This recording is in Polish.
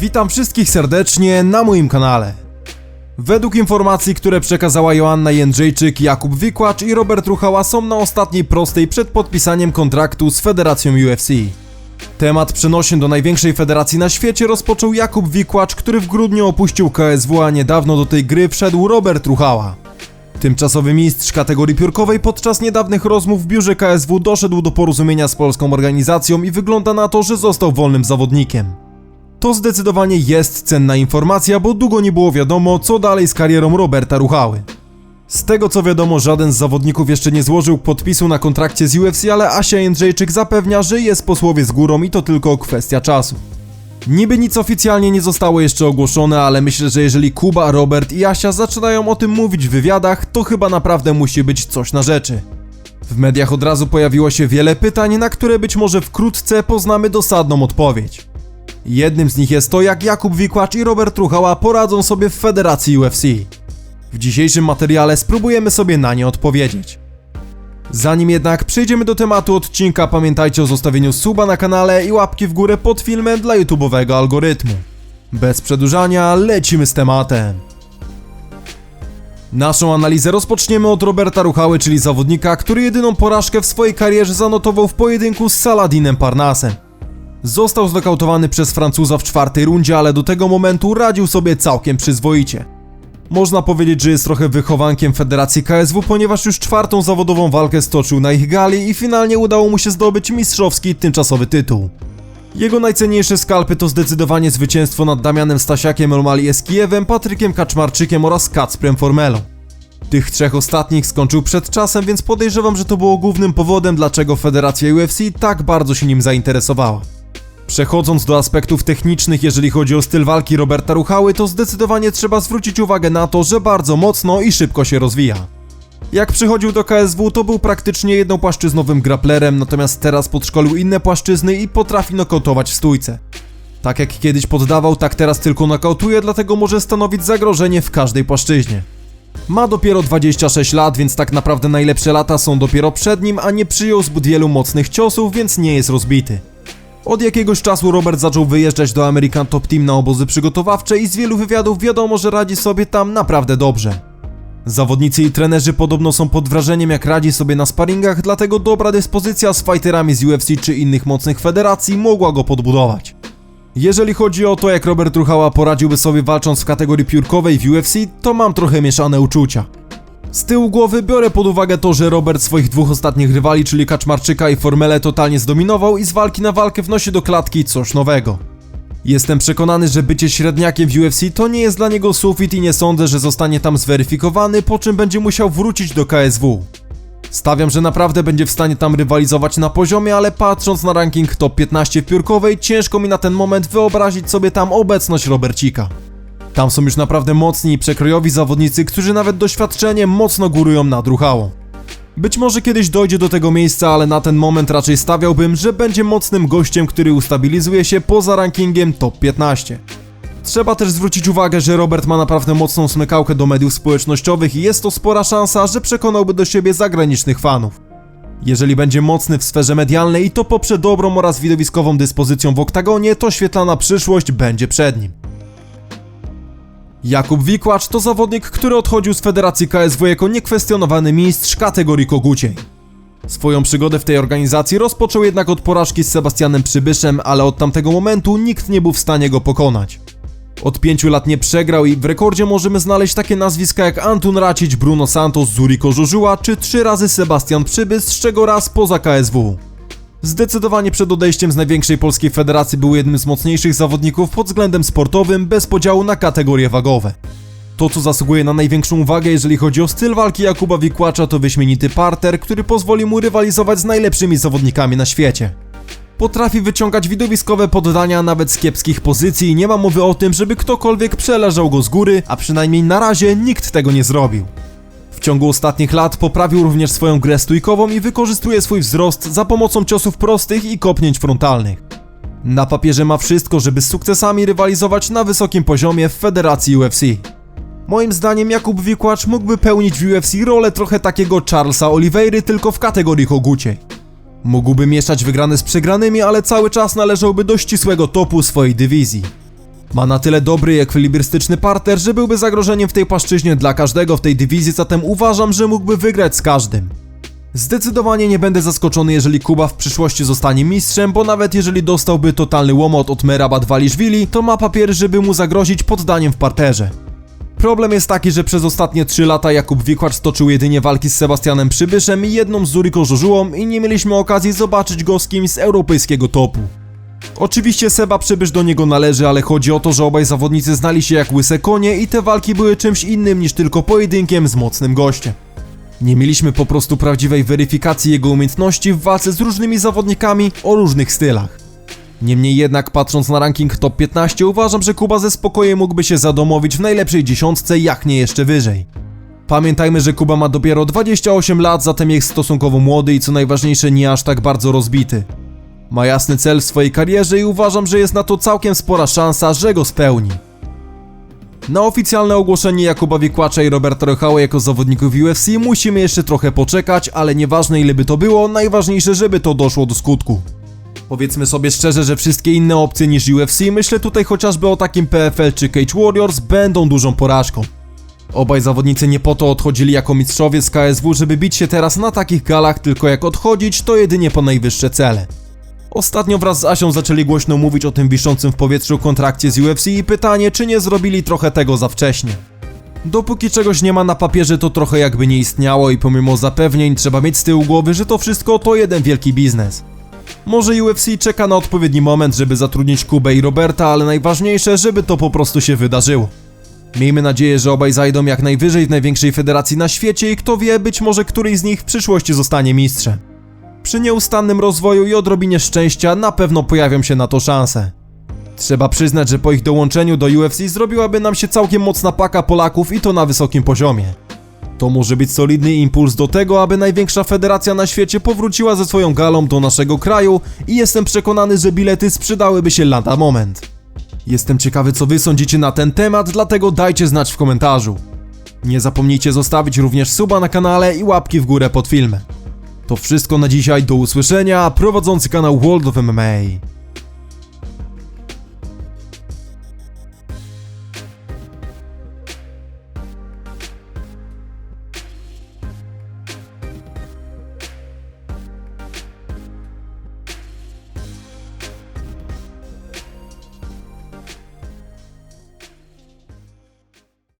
Witam wszystkich serdecznie na moim kanale. Według informacji, które przekazała Joanna Jędrzejczyk, Jakub Wikłacz i Robert Ruchała są na ostatniej prostej przed podpisaniem kontraktu z Federacją UFC. Temat przenosin do największej federacji na świecie rozpoczął Jakub Wikłacz, który w grudniu opuścił KSW, a niedawno do tej gry wszedł Robert Ruchała. Tymczasowy mistrz kategorii piórkowej podczas niedawnych rozmów w biurze KSW doszedł do porozumienia z polską organizacją i wygląda na to, że został wolnym zawodnikiem. To zdecydowanie jest cenna informacja, bo długo nie było wiadomo, co dalej z karierą Roberta Ruchały. Z tego co wiadomo, żaden z zawodników jeszcze nie złożył podpisu na kontrakcie z UFC, ale Asia Jędrzejczyk zapewnia, że jest posłowie z górą i to tylko kwestia czasu. Niby nic oficjalnie nie zostało jeszcze ogłoszone, ale myślę, że jeżeli Kuba, Robert i Asia zaczynają o tym mówić w wywiadach, to chyba naprawdę musi być coś na rzeczy. W mediach od razu pojawiło się wiele pytań, na które być może wkrótce poznamy dosadną odpowiedź. Jednym z nich jest to, jak Jakub Wikłacz i Robert Truchała poradzą sobie w federacji UFC. W dzisiejszym materiale spróbujemy sobie na nie odpowiedzieć. Zanim jednak przejdziemy do tematu odcinka, pamiętajcie o zostawieniu suba na kanale i łapki w górę pod filmem dla YouTube'owego algorytmu. Bez przedłużania, lecimy z tematem. Naszą analizę rozpoczniemy od Roberta Ruchały, czyli zawodnika, który jedyną porażkę w swojej karierze zanotował w pojedynku z Saladinem Parnasem. Został znokautowany przez Francuza w czwartej rundzie, ale do tego momentu radził sobie całkiem przyzwoicie. Można powiedzieć, że jest trochę wychowankiem Federacji KSW, ponieważ już czwartą zawodową walkę stoczył na ich gali i finalnie udało mu się zdobyć mistrzowski tymczasowy tytuł. Jego najcenniejsze skalpy to zdecydowanie zwycięstwo nad Damianem Stasiakiem, Romali Eskijewem, Patrykiem Kaczmarczykiem oraz Kacprem Formelą. Tych trzech ostatnich skończył przed czasem, więc podejrzewam, że to było głównym powodem, dlaczego Federacja UFC tak bardzo się nim zainteresowała. Przechodząc do aspektów technicznych, jeżeli chodzi o styl walki Roberta Ruchały, to zdecydowanie trzeba zwrócić uwagę na to, że bardzo mocno i szybko się rozwija. Jak przychodził do KSW, to był praktycznie jednopłaszczyznowym grapplerem, natomiast teraz podszkolił inne płaszczyzny i potrafi nokautować w stójce. Tak jak kiedyś poddawał, tak teraz tylko nokautuje, dlatego może stanowić zagrożenie w każdej płaszczyźnie. Ma dopiero 26 lat, więc tak naprawdę najlepsze lata są dopiero przed nim, a nie przyjął zbyt wielu mocnych ciosów, więc nie jest rozbity. Od jakiegoś czasu Robert zaczął wyjeżdżać do American Top Team na obozy przygotowawcze i z wielu wywiadów wiadomo, że radzi sobie tam naprawdę dobrze. Zawodnicy i trenerzy podobno są pod wrażeniem jak radzi sobie na sparingach, dlatego dobra dyspozycja z fighterami z UFC czy innych mocnych federacji mogła go podbudować. Jeżeli chodzi o to jak Robert Ruchała poradziłby sobie walcząc w kategorii piórkowej w UFC, to mam trochę mieszane uczucia. Z tyłu głowy biorę pod uwagę to, że Robert swoich dwóch ostatnich rywali, czyli Kaczmarczyka i Formelę totalnie zdominował i z walki na walkę wnosi do klatki coś nowego. Jestem przekonany, że bycie średniakiem w UFC to nie jest dla niego sufit i nie sądzę, że zostanie tam zweryfikowany, po czym będzie musiał wrócić do KSW. Stawiam, że naprawdę będzie w stanie tam rywalizować na poziomie, ale patrząc na ranking top 15 w piórkowej, ciężko mi na ten moment wyobrazić sobie tam obecność Robercika. Tam są już naprawdę mocni i przekrojowi zawodnicy, którzy nawet doświadczeniem mocno górują nad Ruchałą. Być może kiedyś dojdzie do tego miejsca, ale na ten moment raczej stawiałbym, że będzie mocnym gościem, który ustabilizuje się poza rankingiem top 15. Trzeba też zwrócić uwagę, że Robert ma naprawdę mocną smykałkę do mediów społecznościowych i jest to spora szansa, że przekonałby do siebie zagranicznych fanów. Jeżeli będzie mocny w sferze medialnej i to poprze dobrą oraz widowiskową dyspozycją w oktagonie, to świetlana przyszłość będzie przed nim. Jakub Wikłacz to zawodnik, który odchodził z Federacji KSW jako niekwestionowany mistrz kategorii koguciej. Swoją przygodę w tej organizacji rozpoczął jednak od porażki z Sebastianem Przybyszem, ale od tamtego momentu nikt nie był w stanie go pokonać. Od pięciu lat nie przegrał i w rekordzie możemy znaleźć takie nazwiska jak Antun Racic, Bruno Santos, Zuriko Żużuła czy trzy razy Sebastian Przybysz, z czego raz poza KSW. Zdecydowanie przed odejściem z największej polskiej federacji był jednym z mocniejszych zawodników pod względem sportowym, bez podziału na kategorie wagowe. To, co zasługuje na największą uwagę, jeżeli chodzi o styl walki Jakuba Wikłacza, to wyśmienity parter, który pozwoli mu rywalizować z najlepszymi zawodnikami na świecie. Potrafi wyciągać widowiskowe poddania nawet z kiepskich pozycji i nie ma mowy o tym, żeby ktokolwiek przeleżał go z góry, a przynajmniej na razie nikt tego nie zrobił. W ciągu ostatnich lat poprawił również swoją grę stójkową i wykorzystuje swój wzrost za pomocą ciosów prostych i kopnięć frontalnych. Na papierze ma wszystko, żeby z sukcesami rywalizować na wysokim poziomie w federacji UFC. Moim zdaniem Jakub Wikłacz mógłby pełnić w UFC rolę trochę takiego Charlesa Oliveira tylko w kategorii koguciej. Mógłby mieszać wygrane z przegranymi, ale cały czas należałby do ścisłego topu swojej dywizji. Ma na tyle dobry i ekwilibrystyczny parter, że byłby zagrożeniem w tej płaszczyźnie dla każdego w tej dywizji, zatem uważam, że mógłby wygrać z każdym. Zdecydowanie nie będę zaskoczony, jeżeli Kuba w przyszłości zostanie mistrzem, bo nawet jeżeli dostałby totalny łomot od Meraba Dwaliszwili, to ma papiery, żeby mu zagrozić poddaniem w parterze. Problem jest taki, że przez ostatnie 3 lata Jakub Wikłacz stoczył jedynie walki z Sebastianem Przybyszem i jedną z Zuriko Żużułą i nie mieliśmy okazji zobaczyć go z kimś z europejskiego topu. Oczywiście Seba Przybysz do niego należy, ale chodzi o to, że obaj zawodnicy znali się jak łyse konie i te walki były czymś innym niż tylko pojedynkiem z mocnym gościem. Nie mieliśmy po prostu prawdziwej weryfikacji jego umiejętności w walce z różnymi zawodnikami o różnych stylach. Niemniej jednak patrząc na ranking top 15 uważam, że Kuba ze spokojem mógłby się zadomowić w najlepszej dziesiątce, jak nie jeszcze wyżej. Pamiętajmy, że Kuba ma dopiero 28 lat, zatem jest stosunkowo młody i co najważniejsze nie aż tak bardzo rozbity. Ma jasny cel w swojej karierze i uważam, że jest na to całkiem spora szansa, że go spełni. Na oficjalne ogłoszenie Jakuba Wikłacza i Roberta Rochały jako zawodników UFC musimy jeszcze trochę poczekać, ale nieważne ile by to było, najważniejsze, żeby to doszło do skutku. Powiedzmy sobie szczerze, że wszystkie inne opcje niż UFC, myślę tutaj chociażby o takim PFL czy Cage Warriors, będą dużą porażką. Obaj zawodnicy nie po to odchodzili jako mistrzowie z KSW, żeby bić się teraz na takich galach, tylko jak odchodzić, to jedynie po najwyższe cele. Ostatnio wraz z Asią zaczęli głośno mówić o tym wiszącym w powietrzu kontrakcie z UFC i pytanie, czy nie zrobili trochę tego za wcześnie. Dopóki czegoś nie ma na papierze, to trochę jakby nie istniało i pomimo zapewnień trzeba mieć z tyłu głowy, że to wszystko to jeden wielki biznes. Może UFC czeka na odpowiedni moment, żeby zatrudnić Kubę i Roberta, ale najważniejsze, żeby to po prostu się wydarzyło. Miejmy nadzieję, że obaj zajdą jak najwyżej w największej federacji na świecie i kto wie, być może któryś z nich w przyszłości zostanie mistrzem. Przy nieustannym rozwoju i odrobinie szczęścia na pewno pojawią się na to szanse. Trzeba przyznać, że po ich dołączeniu do UFC zrobiłaby nam się całkiem mocna paka Polaków i to na wysokim poziomie. To może być solidny impuls do tego, aby największa federacja na świecie powróciła ze swoją galą do naszego kraju i jestem przekonany, że bilety sprzedałyby się lada moment. Jestem ciekawy, co wy sądzicie na ten temat, dlatego dajcie znać w komentarzu. Nie zapomnijcie zostawić również suba na kanale i łapki w górę pod filmem. To wszystko na dzisiaj, do usłyszenia, prowadzący kanał World of MMA.